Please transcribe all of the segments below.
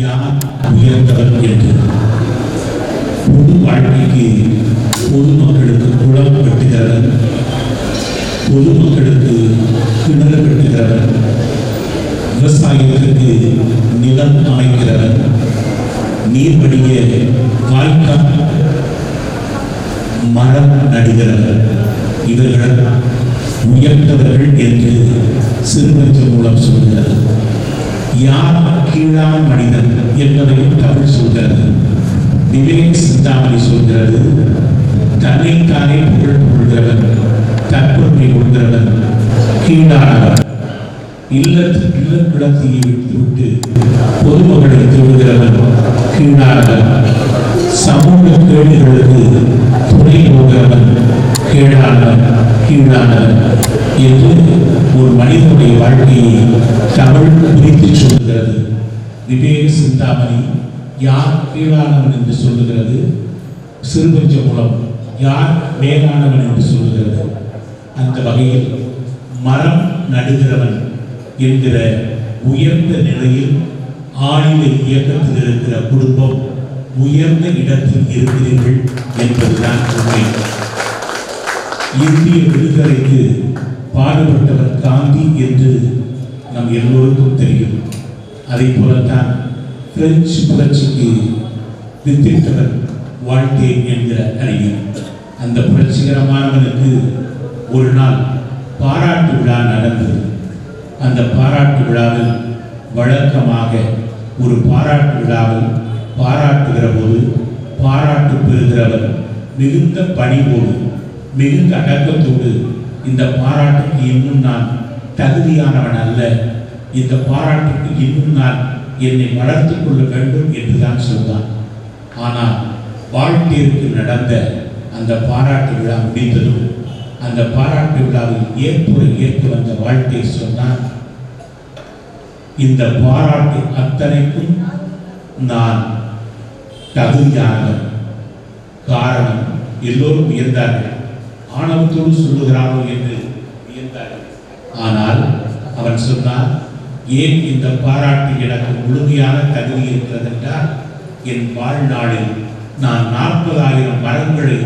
யார் உயர்ந்தவர் என்று பொது வாழ்க்கைக்கு பொதுமக்களுக்கு குளம் வெட்டுகிறவர் பொதுமக்களுக்கு கிணறு வெட்டுகிறவர் விவசாயத்திற்கு நிலம் அமைக்கிறவர் நீர்வடிய வாய்க்கால் மரம் நடுகிறவர் இவர்கள் உயர்ந்தவர்கள் என்று சிறுவர்கள் மூலம் சொல்கிறது யார் கீழான மனிதன் என்பதையும் தமிழ் சொல்கிறது. விவேக் சிந்தாமணி சொல்கிறது தன்னைத்தானே புகழ் கொள்கிறவன் தற்பொருமை கொள்கிறவன் கீழானவன். இல்லத்து இல்லக்குளத்தையை விட்டுவிட்டு பொதுமக்களை திருடுகிறவன் கீழானவன். சமூக கேள்விகளுக்கு துணை போகிறவன் கீழானவன் கீழானவன் என்று ஒரு மனிதனுடைய வாழ்க்கையை தமிழ் பிரித்து சொல்லுகிறது. விவேக சிந்தாமணி யார் கீழானவன் என்று சொல்லுகிறது சிறுபஞ்ச மூலம் யார் மேலானவன் என்று சொல்லுகிறது அந்த வகையில் மரம் நடுகிறவன் என்கிற உயர்ந்த நிலையில் ஆணிலை இயக்கத்தில் இருக்கிற குடும்பம் உயர்ந்த இடத்தில் இருக்கிறீர்கள் என்பதுதான் உண்மை இந்திய விடுதலைக்கு பாடுபட்டவர் காந்தி என்று நம் எல்லோருக்கும் தெரியும். அதை போலத்தான் பிரெஞ்சு புரட்சிக்கு வித்திட்டவர் வாழ்க்கை என்கிற அறிஞர். அந்த புரட்சிகரமானவனுக்கு ஒரு நாள் பாராட்டு விழா நடந்தது. அந்த பாராட்டு விழாவில் வழக்கமாக ஒரு பாராட்டு விழாவில் பாராட்டுகிற போது பாராட்டு பெறுகிறவர் மிகுந்த பணிவோடு மிகுந்த அடக்கத்தோடு இந்த பாராட்டுக்கு இன்னும் நான் தகுதியானவன் அல்ல. இந்த பாராட்டுக்கு இன்னும் நான் என்னை வளர்த்து கொள்ள வேண்டும் என்றுதான் சொன்னான். ஆனால் வாழ்க்கைக்கு நடந்த அந்த பாராட்டு விழா முடிந்ததும் அந்த பாராட்டு விழாவில் ஏற்புற ஏற்று வந்த வாழ்க்கையை சொன்னான் இந்த பாராட்டு அத்தனைக்கும் நான் தகுதியானவன். காரணம் எல்லோரும் உயர்ந்தார்கள். ஆணவத்தோடு சொல்லுகிறானோ என்று வியந்தார்கள். ஆனால் அவன் சொன்னான் ஏன் இந்த பாராட்டு எனக்கு முழுமையான தகுதி இருக்கிறது என்றால் என் வாழ்நாளில் நான் நாற்பதாயிரம் மரங்களை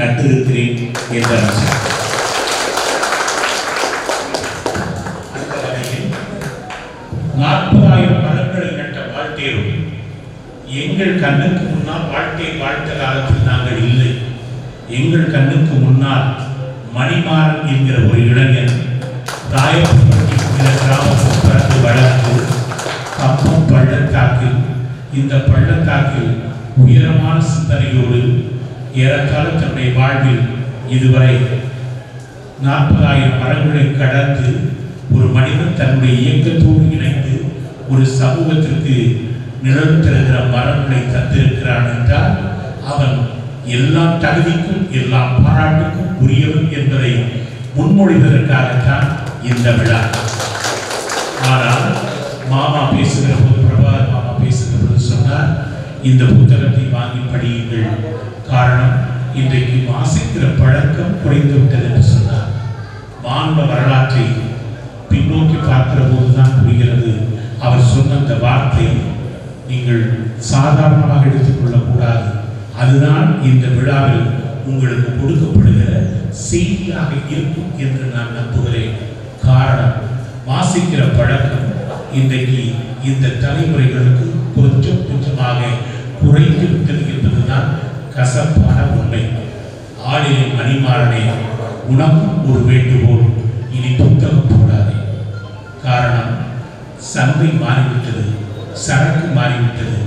நட்டிருக்கிறேன் என்ற நாற்பதாயிரம் மரங்களை நட்ட வாழ்க்கையும் எங்கள் கண்ணுக்கு முன்னால் வாழ்க்கை வாழ்த்த காலத்தில் நாங்கள் இல்லை. எங்கள் கண்ணுக்கு முன்னால் மணிமாறன் என்கிற ஒரு இளைஞன் ராயப்பட்டி என்கிற கிராமத்தில் பிறந்து வளர்ந்து கம்பம் பள்ளத்தாக்கில் இந்த பள்ளத்தாக்கில் உயரமான சிந்தனையோடு ஏறக்கால தன்னுடைய வாழ்வில் இதுவரை நாற்பதாயிரம் மரங்களை கடந்து ஒரு மனிதன் தன்னுடைய இயக்கத்தோடு இணைந்து ஒரு சமூகத்திற்கு நிழல் தருகிற மரங்களை தந்திருக்கிறான் என்றால் அவன் எல்லா தகுதிக்கும் எல்லா பாராட்டுக்கும் உரியவன் என்பதை முன்மொழிவதற்காகத்தான் இந்த விழா. ஆனால் மாமா பேசுகிற போது பிரபாகர் மாமா பேசுகிற போது சொன்னார் இந்த புத்தகத்தை வாங்கி படியுங்கள். காரணம் இன்றைக்கு வாசிக்கிற பழக்கம் குறைந்து விட்டது என்று சொன்னார். மாண்ப வரலாற்றை பின்னோக்கி பார்க்கிற போதுதான் புரிகிறது. அவர் சொன்ன அந்த வார்த்தை நீங்கள் சாதாரணமாக எடுத்துக்கொள்ளக்கூடாது அதுதான் இந்த விழாவில் உங்களுக்கு கொடுக்கப்படுகிற செய்தியாக இருக்கும் என்று நான் நம்புகிறேன். காரணம் வாசிக்கிற பழக்கம் இன்றைக்கு இந்த தலைமுறைகளுக்கு கொஞ்சம் கொஞ்சமாக குறைந்து விட்டது என்பதுதான் கசப்பான உண்மை. ஆளிலே மணிமாறனே உனக்கும் ஒரு வேண்டுகோள் இனி புத்தகம் போடாதே. காரணம் சந்தை மாறிவிட்டது சரக்கு மாறிவிட்டது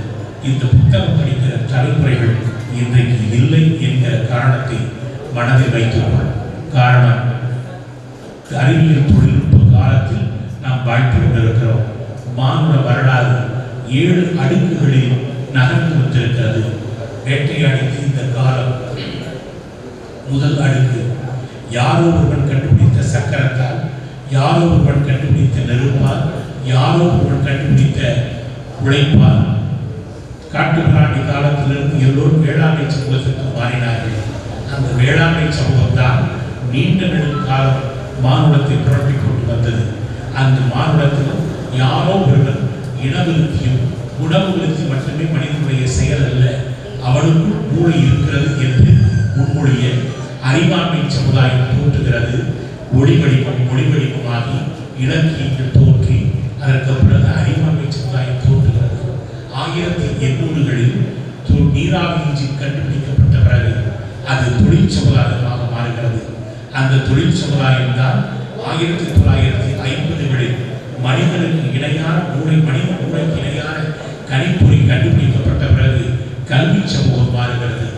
இந்த புத்தகம் படிக்கிற தலைமுறைகள் இன்றைக்கு இல்லை என்கிற காரணத்தை மனதில் வைத்துள்ளோம் காரணம் அறிவியல் தொழில்நுட்ப காலத்தில் நாம் வாழ்த்து கொண்டிருக்கிறோம் மானுட வரலாறு ஏழு அடுக்குகளில் நகர்ந்து வந்திருக்கிறது. வேட்டையாடிக்கு இந்த காலம் முதல் அடுக்கு. யாரோ ஒருவன் கண்டுபிடித்த சக்கரத்தால் யாரோ ஒருவன் கண்டுபிடித்த நெருப்பால் யாரோ ஒருவன் கண்டுபிடித்த உழைப்பால் காட்டுப்பிராணி காலத்திலிருந்து எல்லோரும் வேளாண்மை சமூகத்திற்கு மாறினார்கள். அந்த வேளாண்மை சமூகம் தான் நீண்ட நெடும் காலம் மானுடத்தை புரட்டி கொண்டு வந்தது. அந்த மானுடத்தில் யாரோ ஒருவர் இனவிருத்தியும் உணவு விருத்தி மட்டுமே மனிதனுடைய செயல் அல்ல அவனுக்குள் மூளை இருக்கிறது என்று முன்மொழிய அறிவாண்மை சமுதாயம் தோற்றுகிறது ஒளிவடிவம் ஒளிவடிவமாகி இலக்கியங்கள் தோற்றி அதற்கு பிறகு அறிவாண்மை சமுதாயம் ஆயிரத்தி எண்ணூறுகளில் நீராவி இன்ஜின் கண்டுபிடிக்கப்பட்ட பிறகு அது தொழில் சமுதாயமாக மாறுகிறது. அந்த தொழில் சமுதாயம் தான் ஆயிரத்தி தொள்ளாயிரத்தி ஐம்பதுகளில் மனிதனுக்கு இணையான மூளை மனித மூளைக்கு இணையான கணிப்பொறி கண்டுபிடிக்கப்பட்ட பிறகு கல்வி சமூகம் மாறுகிறது.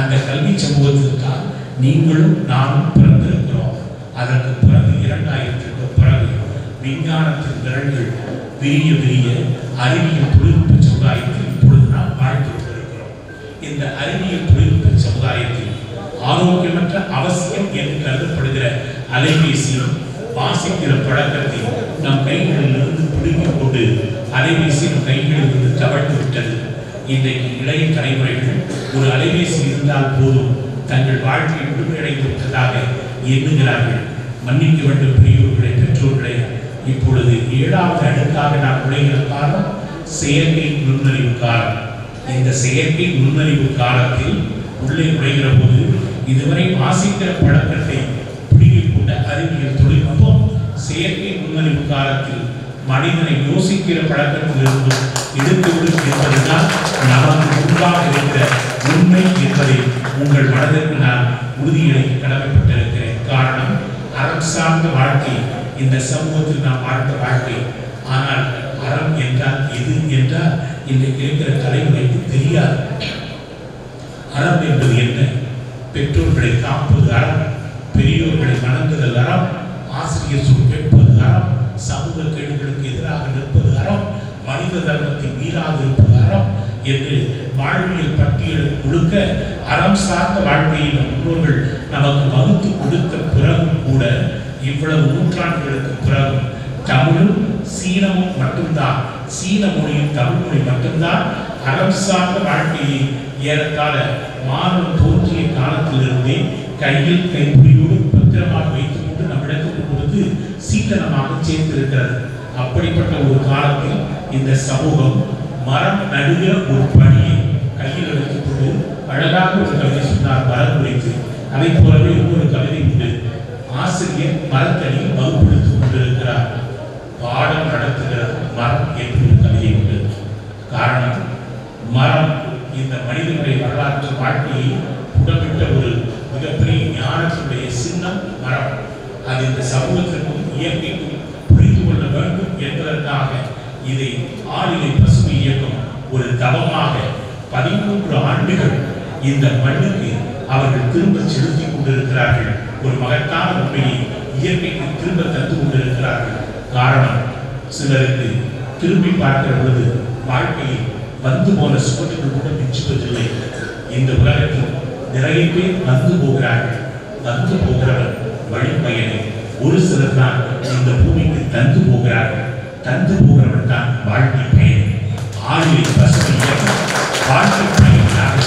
அந்த கல்வி சமூகத்தில் தான் நீங்களும் நானும் பிறந்திருக்கிறோம். அதற்கு பிறகு இரண்டாயிரத்திற்கு பிறகு விஞ்ஞானத்தின் விரல்கள் விரிய விரிய அறிவியல் தொழில்நுட்ப சமுதாயத்தில் இப்பொழுது நாம் வாழ்ந்து கொண்டிருக்கிறோம் இந்த அறிவியல் தொழில்நுட்ப சமுதாயத்தில் ஆரோக்கியமற்ற அவசியம் என்று கருதப்படுகிற அலைபேசியும் வாசிக்கிற பழக்கத்தை நம் கைகளிலிருந்து பிடுங்கிக் கொண்டு அலைபேசி நம் கைகளில் தவழ்ந்து விட்டது. இன்றைக்கு இளைய தலைமுறைகள் ஒரு அலைபேசி இருந்தால் போதும் தங்கள் வாழ்க்கையை முழுமையடைந்து விட்டதாக எண்ணுகிறார்கள். மன்னிக்க வேண்டும் பெரியோர்களே பெற்றோர்களே. இப்பொழுது ஏழாவது அடுக்காக நான் நுழைகிற காரணம் செயற்கை நுண்ணறிவு காலம் இந்த செயற்கை நுண்ணறிவு காலத்தில் உள்ளே நுழைகிற போது இதுவரை வாசிக்கிற பழக்கத்தை பிடிக்கிக் கொண்ட அறிவியல் தொழில்நுட்பம் செயற்கை நுண்ணறிவு காலத்தில் மனிதனை யோசிக்கிற பழக்கத்திலிருந்து எடுத்துவிடும் என்பதுதான் நமக்கு முன்பாக இருக்கிற உண்மை என்பதை உங்கள் மனதிற்கு நான் உறுதியளிக்க கடமைப்பட்டிருக்கிறேன். காரணம் அறம் சார்ந்த வாழ்க்கை இந்த சமூகத்தில் நாம் வாழ்ந்த வாழ்க்கை. ஆனால் அறம் என்றால் எது என்றால் இன்றைக்கு இருக்கிற தலைமுறைக்கு தெரியாது. அறம் என்பது என்ன? பெற்றோர்களை காப்பது அறம் பெரியோர்களை வணங்குதல் அறம் ஆசிரியர் சொல் கேட்பது அறம் சமூக கேடுகளுக்கு எதிராக நிற்பது அறம் மனித தர்மத்தை மீறாது இருப்பது அறம் என்று வாழ்வியல் பட்டியல் கொடுக்க அறம் சார்ந்த வாழ்க்கையை நம் முன்னோர்கள் நமக்கு வகுத்து கொடுத்த பிறகும் கூட இவ்வளவு நூற்றாண்டுகளுக்கு பிறகும் தமிழும் சீனமும் மட்டும்தான். சீன மொழியும் தமிழ் மொழி மட்டும்தான். அறம் சார்ந்த வாழ்க்கையை ஏறத்தாழ மாறும் தோன்றிய காலத்திலிருந்தே கையில் கைப்பிடியோடு பத்திரமாக வைத்துக் கொண்டு நம்மிடத்துக்கு கொடுத்து சீக்கிரமாக சேர்த்திருக்கிறது அப்படிப்பட்ட ஒரு காலத்தில் இந்த சமூகம் மரம் நடுகிற ஒரு பணியை கையில் எடுத்துக்கொண்டு அழகாக ஒரு கவிதை சொன்னார் மரம் குறித்து அதை போலவே ஒரு கவிதை உண்டு. ஆசிரியர் மரத்தடியில் வகுப்பு பாடம் நடத்துகிற மரம் என்று ஒரு கவிதை உண்டு. காரணம் மரம் இந்த மனிதனுடைய வரலாற்று வாழ்க்கையை புடமிட்ட ஒரு மிகப்பெரிய ஞானத்தினுடைய சின்னம் மரம். அது இந்த சமூகத்திற்கும் இயற்கைக்கும் புரிந்து கொள்ள வேண்டும் என்பதற்காக இதை ஆளிலை பசுமை இயக்கம் ஒரு தவமாக பதிமூன்று ஆண்டுகள் இந்த மண்ணுக்கு அவர்கள் திரும்ப செலுத்திக் கொண்டிருக்கிறார்கள். ஒரு மகத்தான உண்மையை இயற்கைக்கு திரும்ப தந்து கொண்டிருக்கிறார்கள். காரணம் சிலருக்கு திரும்பி பார்க்கிற பொழுது வாழ்க்கையில் வந்து போன சுவற்றுகள் கூட மிச்சுவதில்லை இந்த உலகத்தில் நிறைய பேர் வந்து போகிறார்கள். வந்து போகிறவர் வழிப்பயனை ஒரு சிலர் தான் இந்த பூமிக்கு தந்து போகிறார்கள். தந்து போகிறவன் தான் வாழ்க்கை பயன் ஆளுமை பசுமை வாழ்க்கை பயனாக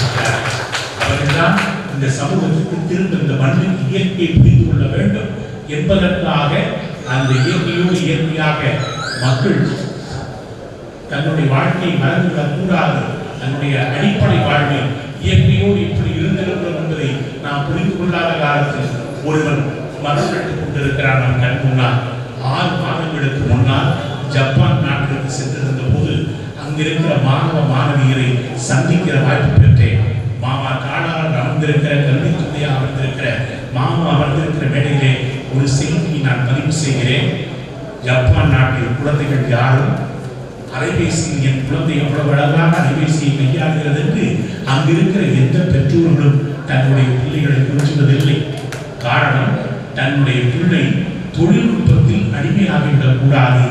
அவர்கள்தான் இந்த சமூகத்துக்கு திரும்ப இந்த மண்ணின் இயற்கையை புரிந்து கொள்ள வேண்டும் என்பதற்காக அந்த இயற்கையோடு இயற்கையாக மக்கள் தன்னுடைய வாழ்க்கையை மறந்துவிடக் கூடாது. தன்னுடைய அடிப்படை வாழ்வில் இயற்கையோடு இப்படி இருந்திருக்கிறோம் என்பதை நாம் புரிந்து கொள்ளாத காலத்தில் ஒருவன் மதம் கட்டுக் கொண்டிருக்கிறான் நம் கண் முன்னால். ஆறு மாதங்களுக்கு முன்னால் ஜப்பான் நாட்டிற்கு சென்றிருந்த போது அங்கிருக்கிற மாணவ மாணவியரை சந்திக்கிற வாய்ப்பு பெற்றேன். மாமா காடாளர் அமர்ந்திருக்கிற கல்வி துணையாக அமர்ந்திருக்கிற மாமா அமர்ந்திருக்கிற மேடையிலே ஒரு செய்தியை நான் பதிவு செய்கிறேன். ஜப்பான் நாட்டில் குழந்தைகள் யாரும் அலைபேசியில் என் குழந்தை எவ்வளவு அழகாக அலைபேசியை கையாளுகிறது என்று அங்கிருக்கிற எந்த பெற்றோர்களும் தன்னுடைய பிள்ளைகளை புரிஞ்சுவதில்லை காரணம் தன்னுடைய பிள்ளை தொழில்நுட்பத்தில் அடிமையாகிவிடக் கூடாது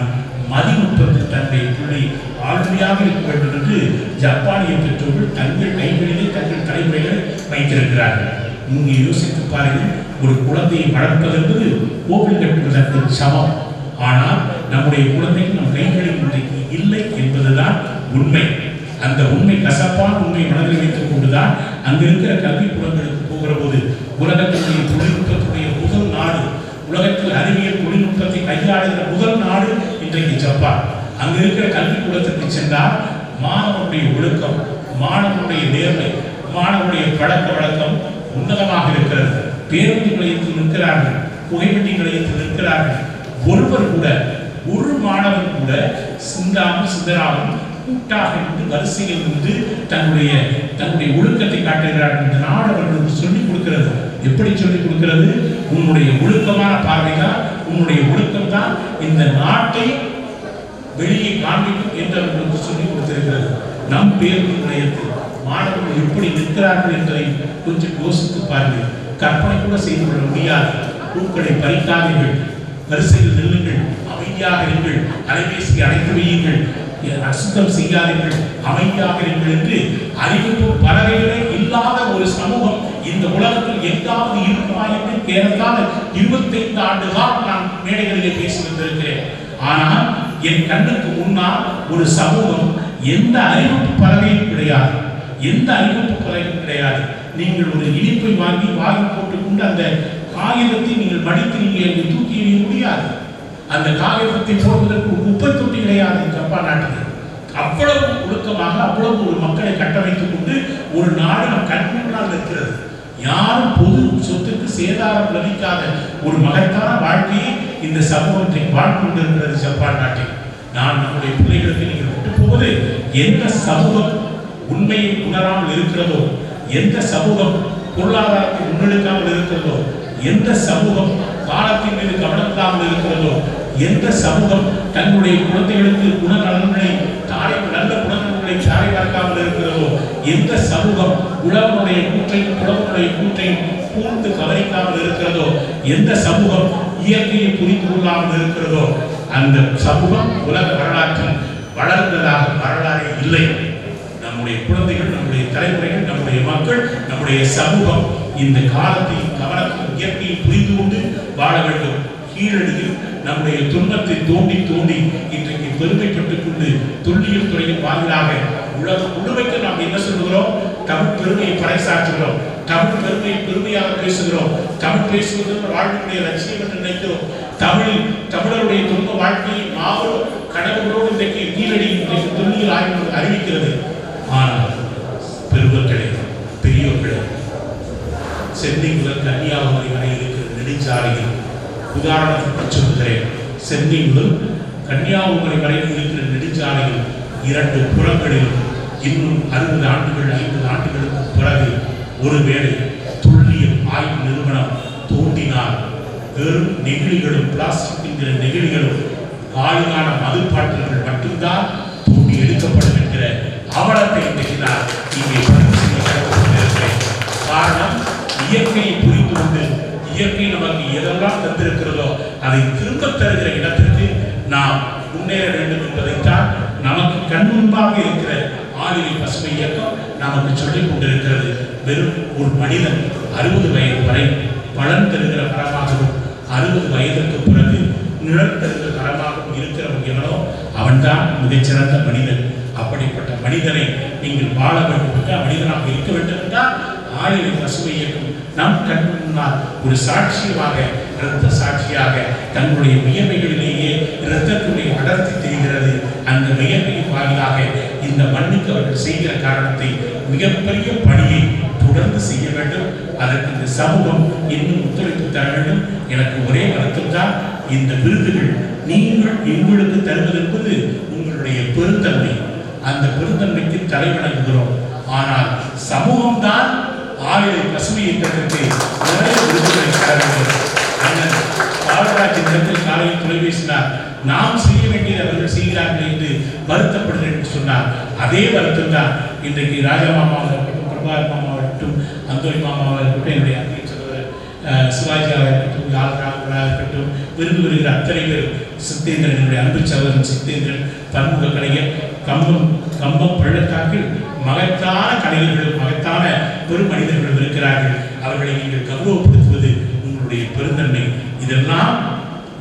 மதிநுட்பத்தில் தன்னுடைய பிள்ளை ஆளுமையாக இருக்க வேண்டும் என்று ஜப்பானிய பெற்றோர்கள் தங்கள் கைகளிலே தங்கள் தலைமுறைகளை வைத்திருக்கிறார்கள். நீங்கள் யோசித்து பாருங்கள் ஒரு குழந்தையை வளர்ப்பது என்பது கோவில் கட்டுவதற்கு சமம். ஆனால் நம்முடைய குழந்தைகள் நம் கைகளில் இன்றைக்கு இல்லை என்பதுதான் உண்மை. அந்த உண்மை கசப்பான உண்மை மனதில் வைத்துக் கொண்டுதான் அங்கு இருக்கிற கல்விக்கூடங்களுக்கு போகிற போது உலகத்தினுடைய தொழில்நுட்பத்துடைய முதல் நாடு உலகத்தில் அறிவியல் தொழில்நுட்பத்தை கையாளுகிற முதல் நாடு இன்றைக்கு ஜப்பான். அங்கு இருக்கிற கல்விக்கூடத்திற்கு சென்றால் மாணவனுடைய ஒழுக்கம் மாணவனுடைய நேர்மை மாணவனுடைய பழக்க வழக்கம் உன்னதமாக இருக்கிறது. பேருந்து நிலையத்தில் நிற்கிறார்கள் புகைவண்டி நிலையத்தில் நிற்கிறார்கள் ஒருவர் கூட ஒரு மாணவன் கூட சிந்தாமல் சிதறாமல் கூட்டாக இருந்து வரிசையில் இருந்து தன்னுடைய தன்னுடைய ஒழுக்கத்தை காட்டுகிறார்கள் இந்த நாடு அவர்களுக்கு சொல்லிக் கொடுக்கிறது. எப்படி சொல்லிக் கொடுக்கிறது? உன்னுடைய ஒழுக்கமான பார்வை தான் உன்னுடைய ஒழுக்கம் தான் இந்த நாட்டை வெளியே காண்பிக்கும் என்று அவர்களுக்கு சொல்லிக் கொடுத்திருக்கிறது. நம் பேருந்து நிலையத்தில் மாணவர்கள் எப்படி நிற்கிறார்கள் என்பதை கொஞ்சம் யோசித்து பாருங்கள். கற்பனை கூட செய்து கொள்ள முடியாது. பூக்களை பறிக்காதீர்கள். வரிசையில் நில்லுங்கள். அமைதியாக இருங்கள். அலைபேசியை அழைத்து வையுங்கள். அசுத்தம் செய்யாதீர்கள். அமைதியாக இருங்கள் என்று அறிவிப்பு பறவைகளே இல்லாத ஒரு சமூகம் இந்த உலகத்தில் எங்காவது இருக்குமா என்று கேட்டால் இருபத்தைந்து ஆண்டு காலம் நான் மேடைகளிலே பேசி வந்திருக்கிறேன். ஆனால் என் கண்ணுக்கு முன்னால் ஒரு சமூகம் எந்த அறிவிப்பு பலகையும் கிடையாது. எந்த அறிவிப்பு பலகையும் கிடையாது. நீங்கள் ஒரு இனிப்பை வாங்கி வாங்கி போட்டுக்கொண்டு அந்த காகிதத்தை நீங்கள் மடித்து நீங்கள் அங்கே தூக்கி எறிய முடியாது. அந்த காகிதத்தை போடுவதற்கு ஒரு குப்பை தொட்டி கிடையாது ஜப்பான் நாட்டில் அவ்வளவு ஒழுக்கமாக அவ்வளவு ஒரு மக்களை கட்டமைத்துக் கொண்டு ஒரு நாடு நம் கண் முன்னால் இருக்கிறது யாரும் பொது சொத்துக்கு சேதாரம் விளைவிக்காத ஒரு மகத்தான வாழ்க்கையை இந்த சமூகத்தை வாழ்ந்து கொண்டிருக்கிறது ஜப்பான் நாட்டில். நான் நம்முடைய பிள்ளைகளுக்கு நீங்கள் விட்டு போவது எந்த சமூகம் உண்மையை உணராமல் இருக்கிறதோ எந்த சமூகம் பொருளாதாரத்தை முன்னெடுக்காமல் இருக்கிறதோ எந்த சமூகம் காலத்தின் மீது கவனம் இல்லாமல் இருக்கிறதோ எந்த சமூகம் தன்னுடைய குழந்தைகளுக்கு குணநலன்களை தாரை நல்ல குணநலன்களை சாரை பார்க்காமல் இருக்கிறதோ எந்த சமூகம் உழவனுடைய கூற்றையும் புலவனுடைய கூற்றையும் கூர்ந்து கவனிக்காமல் இருக்கிறதோ எந்த சமூகம் இயற்கையை புரிந்து கொள்ளாமல் இருக்கிறதோ அந்த சமூகம் உலக வரலாற்றில் வளர்ந்ததாக வரலாறு இல்லை. நம்முடைய குழந்தைகள் நம்முடைய தலைமுறைகள் நம்முடைய மக்கள் நம்முடைய சமூகம் இந்த காலத்தில் கவனத்தில் இயற்கையை புரிந்து கொண்டு வாழ வேண்டும். கீழடியில் நம்முடைய துன்பத்தை தோண்டி தோண்டி இன்றைக்கு பெருமைப்பட்டுக் கொண்டு தொல்லியல் துறையின் வாயிலாக உலக முழுமைக்கு நாம் என்ன சொல்லுகிறோம்? தமிழ் பெருமையை பறைசாற்றுகிறோம். தமிழ் பெருமையை பெருமையாக பேசுகிறோம். தமிழ் பேசுவது வாழ்க்கையுடைய லட்சியம் என்று நினைக்கிறோம். தமிழ் தமிழருடைய துன்ப வாழ்க்கையை மாபெரும் கனவுகளோடு இன்றைக்கு கீழடி இன்றைக்கு தொல்லியல் ஆய்வு அறிவிக்கிறது. ஆனால் பெருமக்களே பெரியோர்களே சென்னையில் கன்னியாகுமரி வரை இருக்கிற நெடுஞ்சாலைகள் உதாரணத்துக்கு சொல்கிறேன் சென்னை முதல் கன்னியாகுமரி வரை இருக்கிற நெடுஞ்சாலைகள் இரண்டு புறங்களிலும் இன்னும் அறுபது ஆண்டுகள் ஐம்பது ஆண்டுகளுக்கு பிறகு ஒருவேளை துல்லியம் ஆய்வு நிறுவனம் தோண்டினால் வெறும் நெகிழிகளும் பிளாஸ்டிக் என்கிற நெகிழிகளும் காலியான மது பாட்டில்கள் மட்டும்தான் தூண்டி எடுக்கப்படும் என்கிற அவலத்தை இன்றைக்கு நான் இங்கே காரணம் இயற்கையை புரிந்து கொண்டு இயற்கை நமக்கு எதெல்லாம் தந்திருக்கிறதோ அதை திரும்ப தருகிற இடத்திற்கு நாம் முன்னேற வேண்டும் என்பதைத்தான் நமக்கு கண் முன்பாக இருக்கிற ஆளுகை பசுமை இயக்கம் நமக்கு சொல்லிக் கொண்டிருக்கிறது. வெறும் ஒரு மனிதன் அறுபது வயது வரை பலன் தருகிற மரமாகவும் அறுபது வயதுக்கு பிறகு நிழல் தருகிற மரமாகவும் இருக்கிறவன் எவனோ அவன்தான் மிகச்சிறந்த மனிதன். அப்படிப்பட்ட மனிதனை நீங்கள் வாழ வேண்டும் என்றால் மனிதனாக இருக்க வேண்டும் என்றால் ஆளுகை பசுமை இயக்கம் நம் கண் முன்னால் ஒரு சாட்சியமாக இரத்த சாட்சியாக தன்னுடைய வியமைகளிலேயே இரத்தத்துடைய அடர்த்தி தெரிகிறது. அந்த வியமையின் வாயிலாக இந்த மண்ணுக்கு அவர்கள் செய்கிற காரணத்தை மிகப்பெரிய பணியை தொடர்ந்து செய்ய வேண்டும். அதற்கு இந்த சமூகம் இன்னும் ஒத்துழைப்பு தர வேண்டும். எனக்கு ஒரே வருத்தம் தான் இந்த விருதுகள் நீங்கள் எங்களுக்கு தருவது என்பது உங்களுடைய பெருந்தன்மை. அந்த பெருந்தன்மைக்கு தலைவணங்குகிறோம். ஆனால் சமூகம்தான் ஆவிலை ஆயுத பசுமை இயக்கத்திற்கு நிறைய விருதுகளை அண்ணன் காலராஜ் இடத்தில் காலையில் தொலைபேசினார் நாம் செய்ய வேண்டியது அவர்கள் செய்கிறார்கள் என்று வருத்தப்படுகிறேன் என்று சொன்னார். அதே வருத்தம் தான் இன்றைக்கு ராஜா மாமாவாக இருக்கட்டும் பிரபாகர் மாமாவாக இருக்கட்டும் அந்தோனி மாமாவாக இருக்கட்டும் என்னுடைய அன்னை சிவாஜியாக இருக்கட்டும் யாழ்ராமராக இருக்கட்டும் விரும்பி வருகிற அத்தனை பேர் சித்தேந்திரன் என்னுடைய அன்பு சகோதரன் சித்தேந்திரன் பன்முக கலைஞர் கம்பம் கம்பம் பள்ளத்தாக்கில் மகத்தான கலைஞர்களும் மகத்தான பெரும் மனிதர்களும் இருக்கிறார்கள். அவர்களை நீங்கள் கௌரவப்படுத்துவது உங்களுடைய பெருந்தன்மை. இதெல்லாம்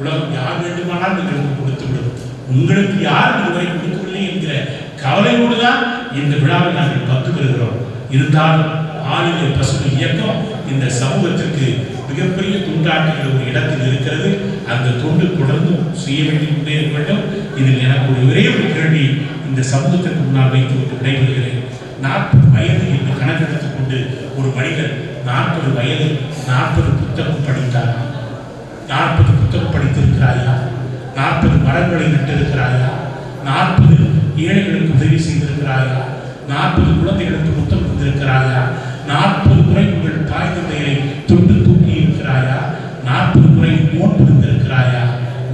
உலகம் யார் வேண்டுமானால் நீங்கள் கொடுத்துவிடும். உங்களுக்கு யார் இதுவரை கொடுக்கவில்லை என்கிற கவலையோடு தான் இந்த விழாவை நாங்கள் பங்கு பெறுகிறோம் இருந்தாலும் ஆளுநர் பசுமை இயக்கம் இந்த சமூகத்திற்கு மிகப்பெரிய தொண்டாற்றுகிற ஒரு இடத்தில் இருக்கிறது. அந்த தொண்டு தொடர்ந்து செய்ய வேண்டிக் கொண்டே இருக்க வேண்டும். இதில் எனக்கு ஒரு ஒரே ஒரு கேள்வி இந்த சமூகத்திற்கு முன்னால் வைத்து விட்டு விடைபெறுகிறேன். நாற்பது வயது என்று கணக்கெடுத்துக் கொண்டு ஒரு மனிதன் நாற்பது வயது நாற்பது புத்தகம் படித்தாரா நாற்பது புத்தகம் படித்திருக்கிறாயா? நாற்பது மரங்களை நட்டிருக்கிறாயா? நாற்பது ஏழைகளுக்கு உதவி செய்திருக்கிறாயா? நாற்பது குழந்தைகளுக்கு முத்தம் தந்திருக்கிறாயா? நாற்பது முறை உங்கள் தாய் தந்தையை தொட்டு தூக்கி இருக்கிறாயா? நாற்பது முறை நோன்பு இருந்திருக்கிறாயா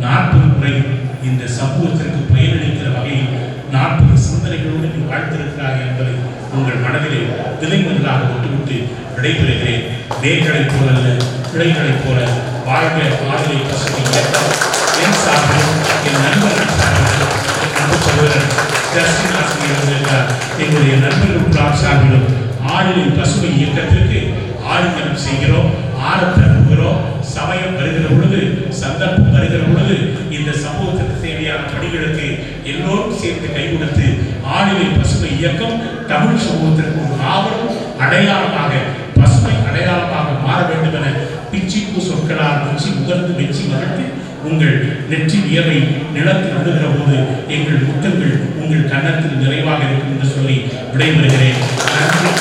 நாற்பது முறை இந்த சமூகத்திற்கு பயன் வகையில் நாற்பது சிந்தனைகளோடு நீ வாழ்த்திருக்கிறாய் என்பதை உங்கள் மனதிலே விதைமுதலாக விட்டுவிட்டு விடைபெறுகிறேன் நேர்களைப் போல அல்ல பிழைகளைப் போல வாழ்க்கை மாதிரி பசங்க என் சார்பில் என் நண்பர்கள் சார்பில் அன்பு சகோதரர் ஜஸ்டின் ஆசிரியர் எங்களுடைய நண்பர்கள் குழாம் சார்பிலும் ஆளுநர் பசுமை இயக்கத்திற்கு ஆளுநரம் செய்கிறோம் ஆரத்தை அனுப்புகிறோம் சமயம் வருகிற பொழுது சந்தர்ப்பம் வருகிற பொழுது இந்த சமூகத்திற்கு தேவையான பணிகளுக்கு எல்லோரும் சேர்ந்து கை கொடுத்து ஆளுநர் பசுமை இயக்கம் தமிழ் சமூகத்திற்கு ஒரு மாபெரும் அடையாளமாக பசுமை அடையாளமாக மாற வேண்டும் என பிச்சிப்பு சொற்களால் நெச்சி முகர்ந்து வெச்சி வளர்த்து உங்கள் நெற்றி வியவை நிலத்தில் விடுகிற போது எங்கள் முத்தங்கள் உங்கள் கன்னத்தில் நிறைவாக இருக்கும் என்று சொல்லி விடைபெறுகிறேன். நன்றி.